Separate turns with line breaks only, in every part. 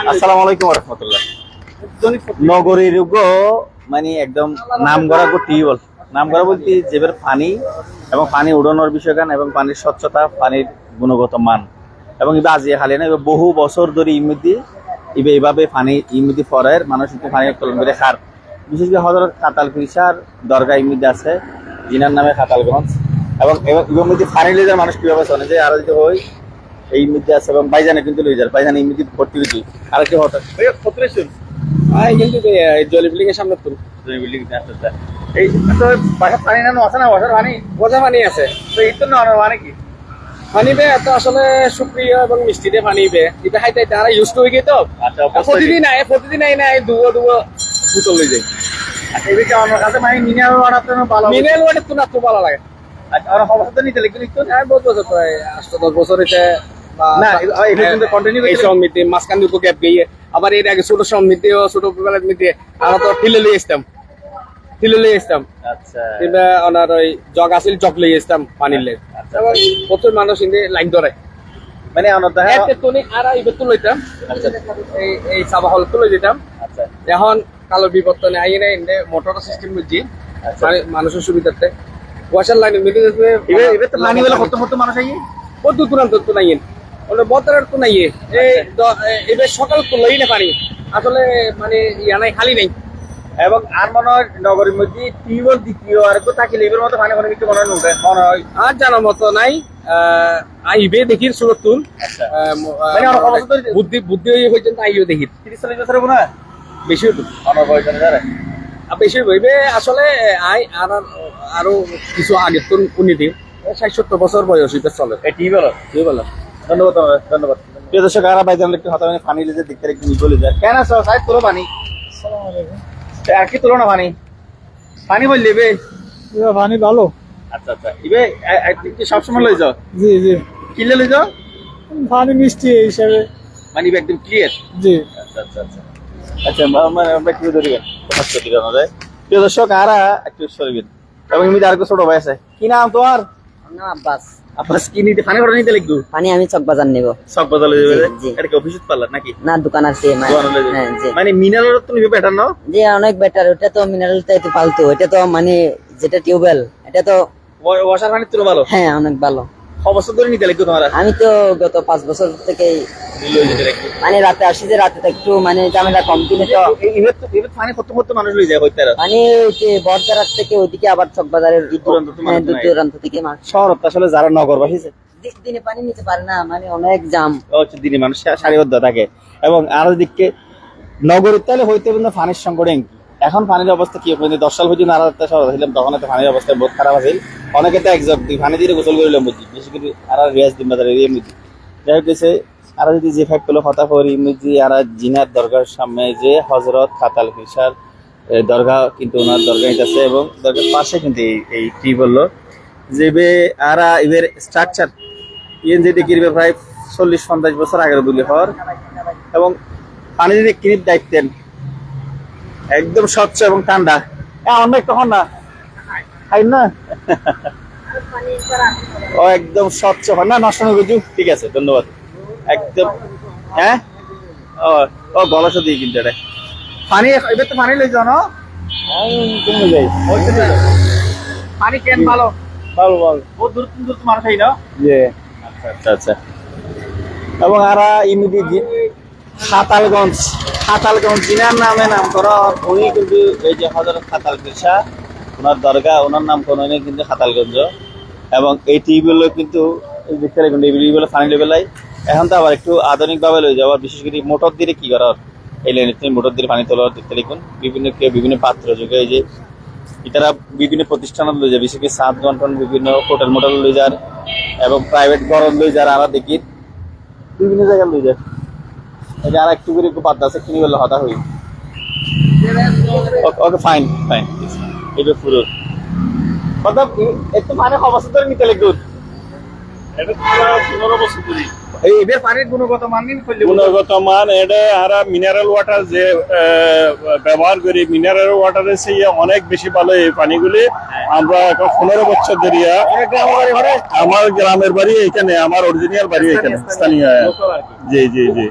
আসসালামু আলাইকুম রহমতুল্লাহ। নগরীর মানে একদম নাম করা টিউবওয়েল নাম করা বলতে যেবার পানি এবং পানি উড়ানোর বিষয়গান এবং পানির স্বচ্ছতা পানির গুণগত মান। এবং ইবা আজিয়ে খালি না এবার বহু বছর ধরে ইমিদি ইবে এইভাবে পানি ইমিদি ফরের মানুষ কিন্তু পানি উত্তোলন করে খার। বিশেষ করে হজরত কাতাল ফিরিসার দরগা ইমিদি আছে জিনার নামে কাতালগঞ্জ। এবং এবং ইমিদি পানি লিজার মানুষ কীভাবে শোনে যে আরও যদি হয় এই মিদ্যে আছে এবং বাইজানে কিন্তু লই যার বাইজানে ইমিদি ভর্তি হইতি আর কি হঠাৎ?
কিন্তু জলি বিল্ডিং এর সামনে তো।
তুমি বিল্ডিং আসতে। এই তো বাসা পানি না আছে না? বাসার পানি?
গোজা পানি আছে।
তো এই তো না মানে কি?
পানি বে এত আসলে সুপ্রিয় এবং মিষ্টি দিয়ে পানি বে। এটা খাইতে তারা ইউজ করে গিয়ে তো?
আচ্ছা
প্রতিদিন আয় প্রতিদিন আই না দুবো দুবো বোতল লই যায়
আচ্ছা এই আমার কাছে মানে মিনারেল ওয়াটার তো ভালো
মিনারেল ওয়াটার তো না তো ভালো লাগে।
আচ্ছা আর অবস্থা তো নিতে লিখে লিখতো
আর বহুত বছর প্রায় আষ্ট দশ বছর এটা
না, এই- এই পর্যন্ত continue
এই
করতে-
সমিতি মাঝখান দুটো গ্যাপ গিয়ে আবার এর আগে ছোট সমিতি ও ছোট বেলার মিতি আমরা তো ঠিলে লই আসতাম। ঠিলে লই আসতাম।
আচ্ছা।
কিংবা ওনার ওই জগ আছিল জগ লই আসতাম পানির লেগে
আচ্ছা।
মানুষ ইন্দে লাইন ধরে।
মানে আমার
এতে টনি আর ইবে তো লইতাম।
আচ্ছা।
এই এই সাবা হল তো লই দিতাম।
আচ্ছা।
এখন কালো বিবর্তনে ইন্দে মোটর সিস্টেম
আচ্ছা।
মানে মানুষের সুবিধার্থে। ওয়াশার লাইন মিটে
তো বলে কত কত মানুষ আই
কত দূরান্ত তো নাই ওটা বতরের তো নাই এ- এবার সকাল তো লই না পানি আসলে মানে ইয়া নাই খালি নাই।
এবং আর মনে হয় নগরীর মধ্যে টিউবওয়েল দ্বিতীয় আর কেউ থাকিলে এবার মতো পানি কোনো কিছু মনে হয় মনে হয়।
আর জানার মতো নাই। আইবে দেখির সুরত তুল
আচ্ছা মানে
বুদ্ধি বুদ্ধি হয়ে পর্যন্ত আইও দেখির।
তিরিশ চল্লিশ বছরের মনে হয়?
বেশি হতো বেশি হইবে আসলে আই আর আরও কিছু আগে তো উন্নতি ষাট সত্তর বছর বয়স হইতে চলে।
এই টিউবওয়েল
বলো
ধন্যবাদ ধন্যবাদ। প্রিয় দর্শক আর ভাইজান একটু হাতে মানে পানি লিজে একটু নিবলে যায়। কেন আছো সাহেব তোলো পানি। আর কি তোলো না পানি? পানি বললি বে।
এবার পানি ভালো।
আচ্ছা আচ্ছা। ইবে কি সবসময় লই যাও?
জি জি।
লই যাও?
পানি মিষ্টি এই হিসাবে।
মানে একদম ক্লিয়ার
জি।
আচ্ছা আচ্ছা আচ্ছা। আচ্ছা একটু প্রিয় দর্শক আর একটু সরিবেন এবং এমনি আর ছোট ভাই আছে। কি নাম তোমার?
আব্বাস।
আপনার কি নিতে পানি করে নিতে লাগবে
পানি আমি চকবাজার নেব
নিব। চক দেবে
জি, জি।
এটা কি অফিসত পারলা নাকি?
না দোকান আছে মানে
লই যাবে।
হ্যাঁ জি।
মানে মিনারেল তো নিবে বেটার না
জি অনেক বেটার ওটা তো মিনারেল তো ফালতু এটা তো মানে যেটা টিউবওয়েল এটা তো
ওয়াশার পানি তো ভালো?
হ্যাঁ অনেক ভালো।
অবস্থা ধরে নিতে তোমার
আমি তো গত পাঁচ বছর থেকে মানে রাতে আসি যে রাতে একটু মানে ঝামেলা কম দিলে তো।
পানি কত কত মানুষ লই যায় হইতে
মানে ওই যে বরদারার থেকে ওইদিকে আবার চকবাজারের
দূর দূরান্ত
থেকে মানুষ
শহর আসলে যারা নগরবাসী
দিনে পানি নিতে পারে না মানে অনেক জাম।
দিনে মানুষ সারিবদ্ধ থাকে। এবং আরও দিককে নগর তাহলে হইতে কিন্তু পানির সংকট। এখন পানির অবস্থা কি হইনি দশ সাল পর্যন্ত একটা শহর ছিলাম, তখন তো পানির অবস্থা বহুত খারাপ আছে অনেকে তো একজক দিই পানি দিয়ে গোসল করিলাম বুঝি বেশি করে আর রিয়াজ দিন বাজারে এরিয়া বুঝি যাই হোক আর যদি যে ফ্যাক্ট পেল হতা করি মুজি, আর জিনার দরগার সামনে যে হজরত কাতাল ফিসার দরগা কিন্তু ওনার দরগা আছে এবং দরগার পাশে কিন্তু এই কি বলল, যে বে আর এবার স্ট্রাকচার ইয়েন যেটা কিনবে প্রায় চল্লিশ পঞ্চাশ বছর আগের বলি হর এবং পানি যদি কিনে দেখতেন একদম স্বচ্ছ এবং ঠান্ডা। অনেক তখন না। খাই না। ও একদম স্বচ্ছ। হয় না নষ্ট হয়ে ঠিক আছে ধন্যবাদ। একদম হ্যাঁ? ও ও গলাসা দিয়ে কিন্তু এটা। পানি এবার তো পানি লই যাও না।
কমে যাই
ওই তো লই যাও। পানি কেন ভালো?
ভালো
দূর এই না?
যে
আচ্ছা আচ্ছা আচ্ছা। এবং আর ইমিদি খাতালগঞ্জ খাতালগঞ্জ জিনার নামে নাম করা উনি কিন্তু এই যে হজরত খাতাল পেশা ওনার দরগা ওনার নাম কোন উনি কিন্তু খাতালগঞ্জ। এবং এই টিউবওয়েল কিন্তু দেখতে রাখুন এই টিউবওয়েল লেভেলাই এখন তো আবার একটু আধুনিক ভাবে লই যাওয়া, বিশেষ করে মোটর দিয়ে কি করার? এই লাইনে তুমি মোটর দিয়ে পানি তোলার দেখতে লিখুন বিভিন্ন কেউ বিভিন্ন পাত্র যুগে এই যে এটারা বিভিন্ন প্রতিষ্ঠানত লই যায়, বিশেষ করে সাত ঘন্টন বিভিন্ন হোটেল মোটেল লই যার এবং প্রাইভেট গরম লই যার আর দেখি, বিভিন্ন জায়গায় লই যায়। যে আর একটু করে পাত্তা আছে, কিনে বললে হতা হই। ওকে ফাইন ফাইন এটা পুরো। কথা মানে অবস্থা ধরে নিতে লিখুন
এটা তো পনেরো বছর ধরে
এই এবার পানির গুণগত মান নিন
গুণগত মান এটা আর মিনারেল ওয়াটার যে ব্যবহার করি মিনারেল চেয়ে অনেক বেশি ভালো এই পানিগুলি। আমরা এখন পনেরো বছর আমার গ্রামের বাড়ি এখানে আমার অরিজিনাল বাড়ি এখানে স্থানীয়। জি জি জি।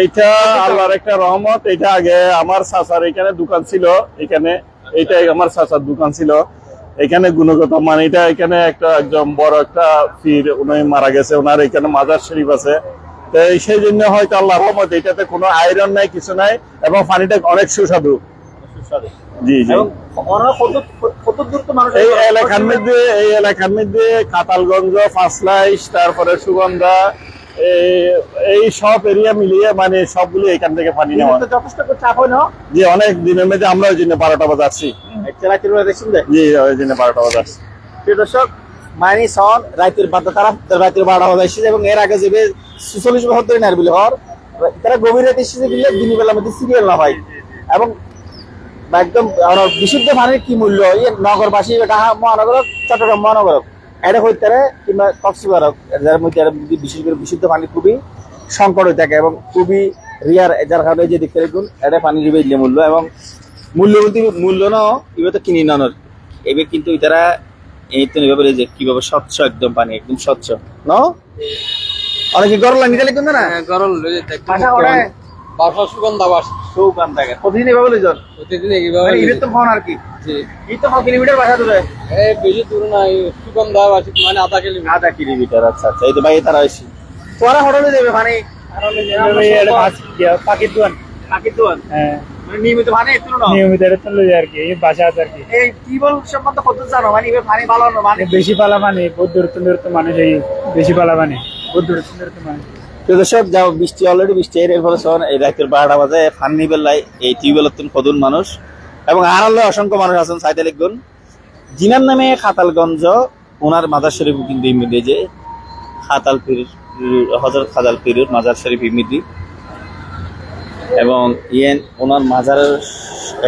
এইটা আল্লাহর একটা রহমত। এটা আগে আমার চাচার এখানে দোকান ছিল এখানে এইটাই আমার চাচার দোকান ছিল। এখানে গুণগত মান এটা এখানে একটা একদম বড় একটা ফির উনি মারা গেছে ওনার এখানে মাজার শরীফ আছে। তো সেই জন্য হয়তো আল্লাহর রহমত এটাতে কোনো আয়রন নাই কিছু নাই এবং পানিটা অনেক সুস্বাদু। জি জি। এই এলাকার মধ্যে এই এলাকার মধ্যে কাতালগঞ্জ ফাঁসলাইশ তারপরে সুগন্ধা এই- এই সব এরিয়া মিলিয়ে মানে সবগুলো এখান থেকে পানি নেওয়া।
যথেষ্ট চাপ হয় না?
যে অনেক দিনের মধ্যে আমরা ওই জন্য বারোটা বাজে আসছি জি ওই জন্য বারোটা বাজে আসছি
দর্শক মাইনি সন রাতের বারোটা তারা রাতের বারোটা বাজে এসেছে এবং এর আগে যাবে সুচল্লিশ বছর ধরে নারবিল হওয়ার তারা গভীর রাতে এসেছে দিলে দিনের মধ্যে সিরিয়াল না হয়। এবং একদম বিশুদ্ধ পানির কি মূল্য? নগরবাসী ঢাকা মহানগর চট্টগ্রাম মহানগর এটা হইতে পারে কিংবা কক্সবাজার যার মধ্যে বিশেষ করে বিশুদ্ধ পানি খুবই সংকট হয়ে থাকে এবং খুবই রিয়ার যার কারণে যে দেখতে দেখুন এটা পানির বেজলে মূল্য এবং মূল্য বলতে মূল্য ন এবার তো কিনি নানোর এবার কিন্তু তারা এই তো এভাবে যে কীভাবে স্বচ্ছ একদম পানি একদম স্বচ্ছ ন? অনেকে গরম লাগে নিতে লিখুন না?
গরম
বাসা
সুগন্ধা
প্রতিদিন এভাবে লই যান?
প্রতিদিন এইভাবে
মানে তো ফোন আর কি?
জি।
এই তো কিলোমিটার বাসা দূরে।
এই বেশি দূর নাই সুগন্ধা বাস মানে আধা কিলোমিটার।
আধা কিলোমিটার আচ্ছা আচ্ছা। এই তো ভাই তারা তোরা হোটেলে যাবে মানে
পাখির দোয়ান
পাখির দোয়ান
হ্যাঁ।
মানে নিয়মিত মানে না
নিয়মিত আর কি এই আর কি।
এই টিউবওয়েল সম্বন্ধে কত জানো? মানে এবার পানি ভালো না মানে
বেশি পালা মানে বহুত মানুষ এই বেশি পালা মানে বহুত মানুষ।
দর্শক যাও, বৃষ্টি অলরেডি বৃষ্টি, এর ফলে এই রাতের বারোটা বাজে ফান্নি বেলায় এই টিউবওয়েল অত্যন্ত কদুন মানুষ। এবং আড়ালে অসংখ্য মানুষ আছেন সাইতে লিখুন জিনার নামে খাতালগঞ্জ, ওনার মাজার শরীফ কিন্তু ইমিদি যে খাতাল পীর হজরত খাতাল পীর মাজার শরীফ ইমিদি এবং ইয়েন, ওনার মাজারের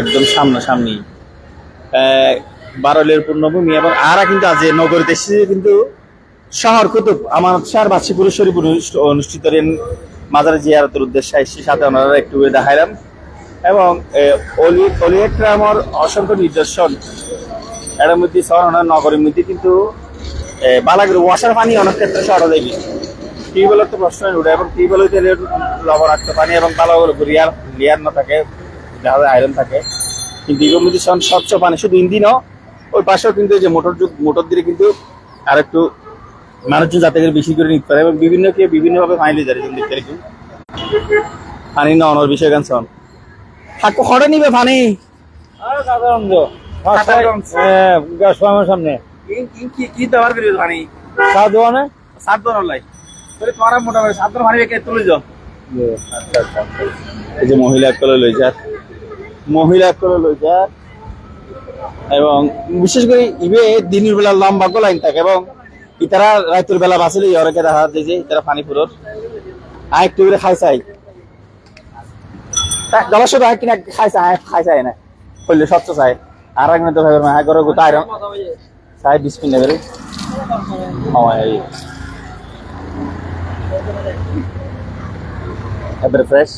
একদম সামনাসামনি বারলের পূর্ণভূমি এবং আরা কিন্তু আজ নগরীতে কিন্তু শহর কুতুব আমার শাহ বাসী পুরুষের অনুষ্ঠিত রেন জিয়ারতের উদ্দেশ্যে এসে সাথে ওনারা একটু দেখাইলাম এবং এ, অলি অলিয়েট্রামর অসংখ্য নিদর্শন। এর মধ্যে শহর নগরের মধ্যে কিন্তু এ, বালাগুড়ি ওয়াসার পানি অনেক ক্ষেত্রে শহর দেবী। টিউবওয়েলের তো প্রশ্ন উঠে এবং টিউবওয়েল হইতে লবণাক্ত পানি এবং বালাগুলো রিয়ার রিয়ার না থাকে দেখা আয়রন থাকে। কিন্তু এগুলোর মধ্যে স্বচ্ছ পানি শুধু ইঞ্জিনও ওই পাশেও কিন্তু যে মোটর মোটর দিয়ে কিন্তু আর একটু মানুষজন যাতে করে বেশি করে নিতে পারে এবং বিভিন্ন কে বিভিন্নভাবে ফাইনালি যায় দেখতে এরকম পানি না অনর বিষয় গান শোন হাকু খড়ে নিবে পানি
সামনে।
কি কি দেওয়ার করি পানি
সাত দোয়ানে
সাত লাই। তোমার মোটামুটি সাত দোয়ার পানি কে তুলে যাও আচ্ছা আচ্ছা এই যে মহিলা করে লই যার। মহিলা করে লই যার। এবং বিশেষ করে ইবে দিনের বেলা লম্বা গো লাইন থাকে এবং ইতারা রাতের বেলা বাঁচলে অনেকে দেখা যে ইতারা পানি পুরোর আর একটু করে খাই চাই জলাশয় আর কিনা খাই চাই খাই চাই না। হইলে স্বচ্ছ চাই। আর এক মিনিট ভাবে হ্যাঁ করে গোটা আয়রন চাই বিশ মিনিট করে এবারে ফ্রেশ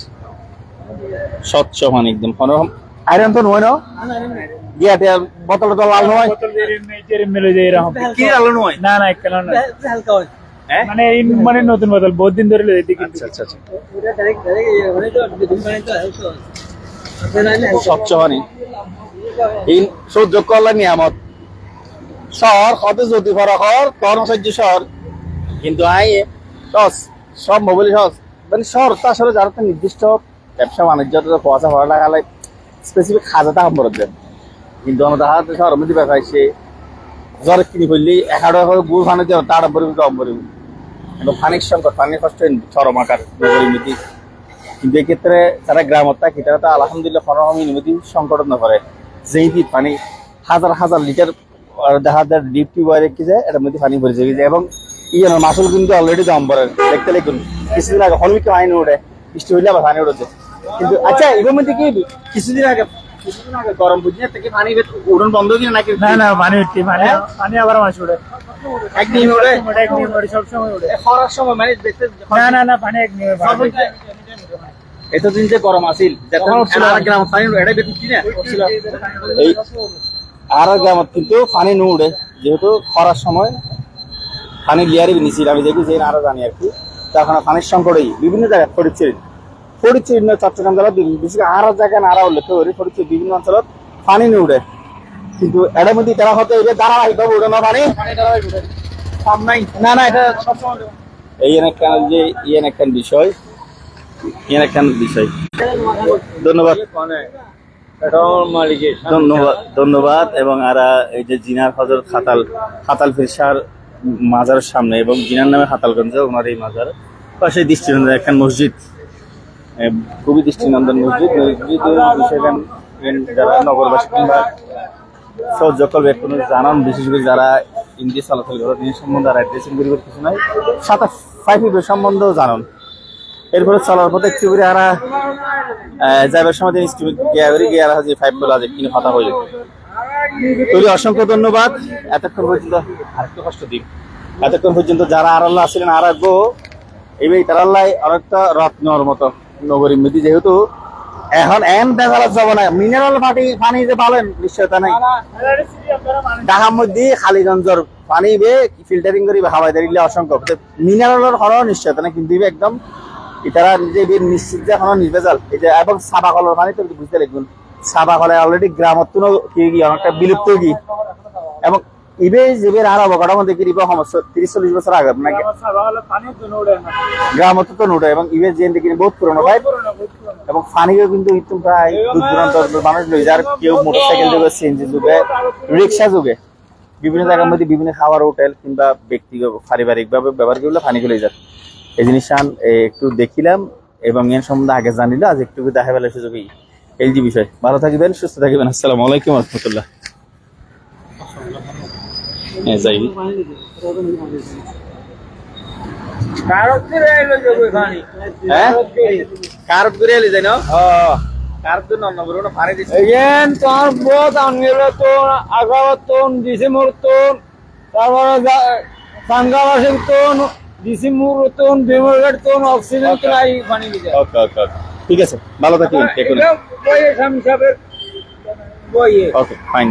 স্বচ্ছ মানে একদম। আয়রন তো নয়, না? বোতল তো লাল নয়
মিলে যায় এরকম।
কি লাল নয়?
না না কেন না
হালকা হয়।
মানে এই মানে নতুন বদল বহুত দিন ধরে লইতে কিন্তু
আচ্ছা আচ্ছা আচ্ছা।
এটা ডাইরেক্ট ডাইরেক্ট মানে তো দিন মানে তো হেলথ
স্বচ্ছ এই সহ্য করলে নিয়ামত শহর যদি শহর কিন্তু আই সস সব মোবাইল সস মানে শহর তো আসলে যারা নির্দিষ্ট ব্যবসা বাণিজ্য পয়সা ভরা লাগালে স্পেসিফিক খাজাটা সম্পর্ক। দেন কিন্তু দেখা যাচ্ছে শহরের মধ্যে ব্যবসা সে জ্বর কিনি ফেললি এক হাজার গুড় ফানে দেওয়া তার পরিমাণ কম পরিমাণ এবং ফানিক সংকট ফানিক কষ্ট চরম আকার নগরীর মধ্যে। কিন্তু এক্ষেত্রে যারা গ্রামত থাকে, তারা তো আলহামদুলিল্লাহ ফরহমি নিমতি সংকট না করে। যেই দিক পানি হাজার হাজার লিটার দেখা যায় ডিপ টিউবওয়েল রেখে যায়, এটার মধ্যে পানি ভরে যায় এবং ইয়ে মাসুল কিন্তু অলরেডি দাম পড়ে দেখতে লিখুন কিছুদিন আগে হলমিকে আইন ওঠে বৃষ্টি হইলে আবার পানি উঠেছে কিন্তু আচ্ছা এগুলোর মধ্যে কি, কিছুদিন আগে কিছুদিন আগে গরম বুঝি থেকে পানি উড়ন বন্ধ কিনা নাকি?
না না পানি উঠতি পানি পানি আবার মাছ উঠে
একদিন উড়ে?
ওটা এক নিয়ে সব সময় উঠে
এ খরার সময় মানে দেখতে
না না না পানি এক
এতদিন যে গরম আছিল গ্রাম পানি না এই আর গ্রামত কিন্তু পানি নু উড়ে যেহেতু খরার সময় পানি লিয়ারে নিছিল আমি দেখি যে আরও জানি আর কি তখন পানির সংকটই বিভিন্ন জায়গায় পড়েছে। পড়েছে চট্টগ্রাম জেলা বিশেষ করে আরও জায়গায় নারা উল্লেখ করি। পড়েছে বিভিন্ন অঞ্চলত পানি নু উড়ে কিন্তু এটার মধ্যে তারা হতে এই যে ধারাবাহিক ভাবে উড়ে না পানি? না না এটা এই একখান যে ইয়েন একখান বিষয়। ইয়েন বিষয়। ধন্যবাদ। ধন্যবাদ ধন্যবাদ। এবং আরা এই যে জিনার হজরত খাতাল খাতাল ফিরসার মাজারের সামনে এবং জিনার নামে খাতালগঞ্জে ওনার এই মাজার পাশে দৃষ্টিনন্দন একখান মসজিদ। খুবই দৃষ্টিনন্দন মসজিদ গান- গান যারা নগরবাসী কিংবা করবে কোনো জানান, বিশেষ করে যারা ইন্ডিয়া চলাচল করে, তিনি সম্বন্ধে আর অ্যাড্রেসিং করিবার কিছু নাই। সাতাশ, ফাইভ সম্বন্ধেও জানান। এরপরে চলার পথে একটু করে আরা যাইবার সময় তিনি স্টিমে গিয়া করে গিয়ে আর যে ফাইভ বলা যে কিনে কথা হইল। তবে অসংখ্য ধন্যবাদ। এতক্ষণ পর্যন্ত আরেকটু কষ্ট দিন। এতক্ষণ পর্যন্ত যারা আরাল্লাহ আসছিলেন আর গো এই তারাল্লাহ অনেকটা রত্নর মতো। নগরীর মধ্যে যেহেতু এখন এন বেজাল যাব না। মিনারেল পানি পানি যে পাবেন নিশ্চয়তা নাই। ঢাকার মধ্যে খালিগঞ্জর পানি বে ফিল্টারিং করি হাওয়াই দাঁড়িয়ে অসংখ্য। মিনারেলের হওয়ার নিশ্চয়তা নাই কিন্তু একদম ইতারা নিজে নিশ্চিত যে এখনও নির্ভেজাল। এই যে এবং সাবা কলের পানি তো বুঝতে লাগবেন। সাবা কলে অলরেডি গ্রামত কি অনেকটা বিলুপ্ত কি? এবং ইবে যেবে আর অবকাঠামো মধ্যে কি ইবে সমস্যা? তিরিশ চল্লিশ বছর আগে নাকি গ্রামত তো নোটা এবং ইবে দেখি বহুত পুরনো ভাই এবং ফানিও কিন্তু ইতুম প্রায় দূর দূরান্ত মানুষ লই যার কেউ মোটরসাইকেল যুগে সিএনজি যুগে রিক্সা যুগে। বিভিন্ন জায়গার মধ্যে বিভিন্ন খাবার হোটেল কিংবা ব্যক্তিগত পারিবারিক ভাবে ব্যবহার করলে ফানি লই যায়। এই জিনিস একটু দেখিলাম এবং এর সম্বন্ধে আগে জানিলে আজ একটু দেখা পেলে সুযোগই এই যে বিষয়। ভালো থাকবেন সুস্থ থাকবেন। আসসালামু আলাইকুম রহমতুল্লাহ। হ্যাঁ যাই কারত করে এলি যাই না কারত তো নন নম্বর পানি দিছে।
এগেন তোমার বহুত আনগেল তো আগাবতন ডিসেম্বরতন তারপরে সাঙ্গাবাসের তন তন অক্সিজেন তো নাই পানি দিতে
ওকে ওকে ওকে। ঠিক আছে ভালো
বইয়ে বইয়ে
ওকে ফাইন